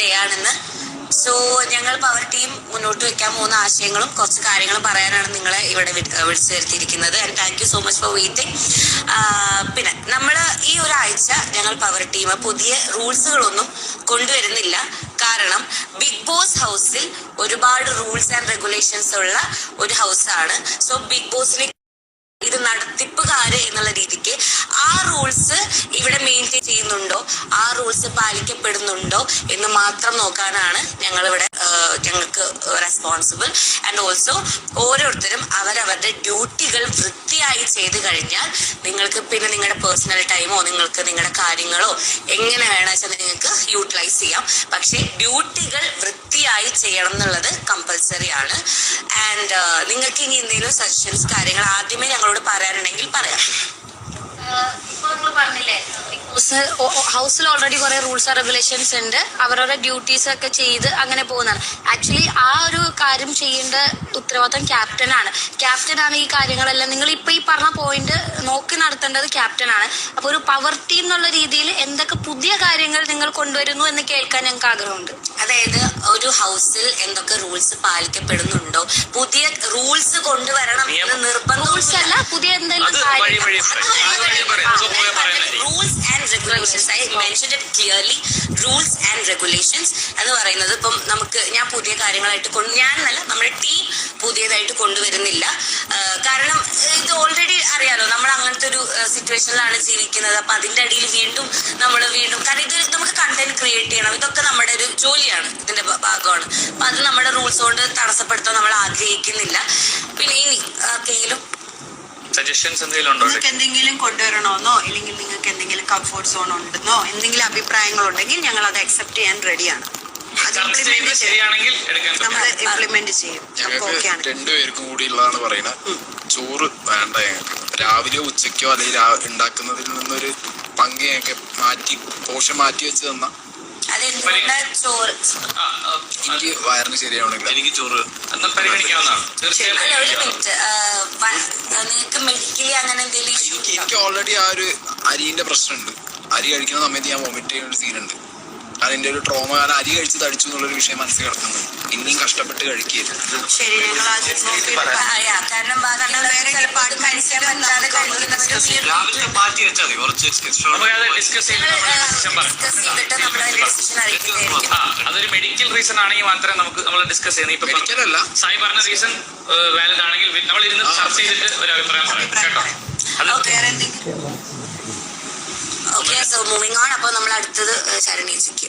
Day ആണെന്ന്. So ഞങ്ങൾ power team മുന്നോട്ട് വെക്കാൻ പോകുന്ന ആശയങ്ങളും കുറച്ച് കാര്യങ്ങളും പറയാനാണ് നിങ്ങളെ ഇവിടെ വിളിച്ചു വരുത്തിയിരിക്കുന്നത്. And thank you so much for waiting പിന്നെ നമ്മൾ ഈ ഒരാഴ്ച ഞങ്ങൾ പവർ ടീം പുതിയ റൂൾസുകളൊന്നും കൊണ്ടുവരുന്നില്ല. കാരണം ബിഗ് ബോസ് ഹൗസിൽ ഒരുപാട് റൂൾസ് ആൻഡ് റെഗുലേഷൻസ് ഉള്ള ഒരു ഹൗസാണ് സോ ബിഗ് ബോസിനെ ഇത് നടത്തിപ്പുകാര് എന്നുള്ള രീതിക്ക് റൂൾസ് ഇവിടെ മെയിന്റെയിൻ ചെയ്യുന്നുണ്ടോ? ആ റൂൾസ് പാലിക്കപ്പെടുന്നുണ്ടോ? എന്ന് മാത്രം നോക്കാനാണ് ഞങ്ങൾ ഇവിടെ ഞങ്ങൾക്ക് റെസ്പോൺസിബിൾ ആൻഡ് ഓൾസോ ഓരോരുത്തരും അവരവരുടെ ഡ്യൂട്ടികൾ വൃത്തിയായി ചെയ്ത് കഴിഞ്ഞാൽ നിങ്ങൾക്ക് പിന്നെ നിങ്ങളുടെ പേഴ്സണൽ ടൈമോ നിങ്ങൾക്ക് നിങ്ങളുടെ കാര്യങ്ങളോ എങ്ങനെ വേണമെന്ന് നിങ്ങൾക്ക് യൂട്ടിലൈസ് ചെയ്യാം. പക്ഷേ ഡ്യൂട്ടികൾ വൃത്തിയായി ചെയ്യണം എന്നുള്ളത് കമ്പൽസറി ആണ്. ആൻഡ് നിങ്ങൾക്ക് ഇനി എന്തെങ്കിലും സജഷൻസ് കാര്യങ്ങൾ ആദ്യമേ ഞങ്ങളോട് പറയാനുണ്ടെങ്കിൽ പറയാം. ഇപ്പോൾ ബിക്കോസ് ഹൗസിൽ ഓൾറെഡി കുറെ റൂൾസ് റെഗുലേഷൻസ് ഉണ്ട്. അവരവരുടെ ഡ്യൂട്ടീസ് ഒക്കെ ചെയ്ത് അങ്ങനെ പോകുന്നതാണ്. ആക്ച്വലി ആ ഒരു കാര്യം ചെയ്യേണ്ട ഉത്തരവാദിത്തം ക്യാപ്റ്റനാണ് ക്യാപ്റ്റനാണ് ഈ കാര്യങ്ങളെല്ലാം. നിങ്ങൾ ഇപ്പൊ ഈ പറഞ്ഞ പോയിന്റ് നോക്കി നടത്തേണ്ടത് ക്യാപ്റ്റനാണ് അപ്പോൾ അപ്പൊ ഒരു പവർ ടീം എന്നുള്ള രീതിയിൽ എന്തൊക്കെ പുതിയ കാര്യങ്ങൾ നിങ്ങൾ കൊണ്ടുവരുന്നു എന്ന് കേൾക്കാൻ ഞങ്ങൾക്ക് ആഗ്രഹമുണ്ട്. അതായത് ഒരു ഹൗസിൽ എന്തൊക്കെ റൂൾസ് പാലിക്കപ്പെടുന്നുണ്ടോ? പുതിയ റൂൾസ് കൊണ്ടുവരണം എന്ന് റൂൾസ് അല്ല പുതിയ എന്തെങ്കിലും rules and regulations I mention it clearly rules and regulations എന്ന് പറയുന്നത് ഇപ്പം നമുക്ക് കാര്യങ്ങളായിട്ട് കൊണ്ട് ഞാൻ എന്നല്ല നമ്മുടെ ടീം പുതിയതായിട്ട് കൊണ്ടുവരുന്നില്ല. കാരണം ഇത് ഓൾറെഡി അറിയാലോ നമ്മൾ അങ്ങനത്തെ ഒരു സിറ്റുവേഷനിലാണ് ജീവിക്കുന്നത്. അപ്പൊ അതിന്റെ അടിയിൽ വീണ്ടും നമ്മൾ വീണ്ടും കാരണം ഇത് നമുക്ക് കണ്ടന്റ് ക്രിയേറ്റ് ചെയ്യണം. ഇതൊക്കെ നമ്മുടെ ഒരു ജോലിയാണ് ഇതിന്റെ ഭാഗമാണ്. അപ്പൊ അത് നമ്മുടെ റൂൾസ് കൊണ്ട് തടസ്സപ്പെടുത്താൻ നമ്മൾ ആഗ്രഹിക്കുന്നില്ല. പിന്നെ ഇനി ആർക്കെങ്കിലും സജഷൻസ് എന്തെങ്കിലും ഉണ്ടോ? നിങ്ങൾക്ക് എന്തെങ്കിലും കൊണ്ടുവരണമെന്നോ അല്ലെങ്കിൽ നിങ്ങൾക്ക് എന്തെങ്കിലും കംഫോർട്ട് സോൺ ഉണ്ടെന്നോ? എന്തെങ്കിലും അഭിപ്രായങ്ങൾ ഉണ്ടെങ്കിൽ ഞങ്ങൾ അത് അക്സെപ്റ്റ് ചെയ്യാൻ റെഡിയാണ് ചർച്ച ഇംപ്ലിമെന്റ് ചെയ്യും. ശരിയാണെങ്കിൽ എടുക്കാൻ നമ്മൾ ഇംപ്ലിമെന്റ് ചെയ്യും. നമുക്ക് ഓക്കെയാണ് ഞങ്ങൾക്ക് രണ്ടുപേർക്കും കൂടി ഉള്ളതാണ് പറയുന്നത് ചോറ് വേണ്ട ഞങ്ങൾക്ക്. രാവിലെയോ ഉച്ചയ്ക്കോ അല്ലെങ്കിൽ ഉണ്ടാക്കുന്നതിൽ നിന്നൊരു പങ്ക് ഞങ്ങൾക്ക് മാറ്റി പോഷൻ മാറ്റി വെച്ച് തന്ന. എനിക്ക് വയറിന് ശരിയാവണമെങ്കിൽ. എനിക്ക് ചോറ് എനിക്ക് ഓൾറെഡി ആ ഒരു അരിന്റെ പ്രശ്നമുണ്ട്. അരി കഴിക്കുന്ന സമയത്ത് ഞാൻ വോമിറ്റ് ചെയ്യുന്ന ഒരു സീനുണ്ട് എന്റെ ഒരു ട്രോമ കാരണം അരി കഴിച്ച് തടിച്ചു എന്നുള്ളൊരു വിഷയം മനസ്സിൽ കിടക്കുന്നത് ഇനിയും കഷ്ടപ്പെട്ട് കഴിക്കരുത്. അതിന്റെ അതൊരു മെഡിക്കൽ റീസൺ ആണെങ്കിൽ മാത്രമേ നമുക്ക് നമ്മൾ ഡിസ്കസ് ചെയ്യുന്നത് ഇപ്പൊ സായി പറഞ്ഞ റീസൺ വാലിഡ് ആണെങ്കിൽ നമ്മൾ ഇരുന്ന് ചർച്ച ചെയ്തിട്ട് ഒരു അഭിപ്രായം പറയാം. കേട്ടോ? ഓക്കെ സോ മൂവിങ് ഓൺ അപ്പോൾ നമ്മൾ അടുത്തത് ശരണീജിക്ക്